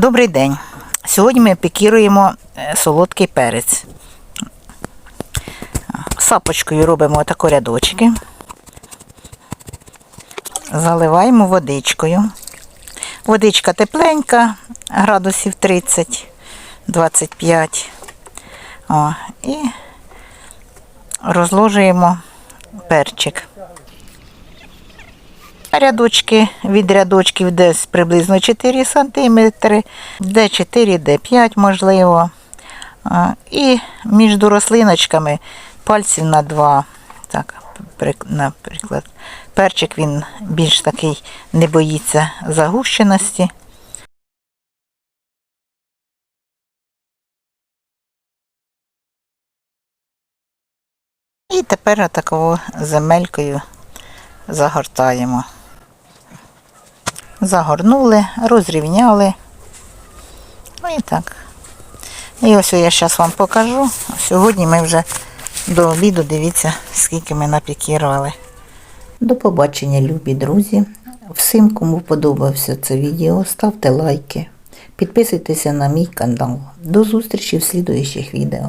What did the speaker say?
Добрий день. Сьогодні ми пікіруємо е, солодкий перець. Сапочкою робимо тако рядочки. Заливаємо водичкою. Водичка тепленька, градусів 30-25. І розложуємо перчик. Рядочки від рядочків десь приблизно 4 см, де 4, де 5 можливо. І між рослиночками пальців на 2. Так, наприклад, перчик він більш такий не боїться загущеності. І тепер отаково земелькою загортаємо. Загорнули, розрівняли. Ну і так. І ось я зараз вам покажу. Сьогодні ми вже до обіду, дивіться, скільки ми напікірували. До побачення, любі друзі. Всім, кому подобався це відео, ставте лайки, підписуйтеся на мій канал. До зустрічі в слідуючих відео.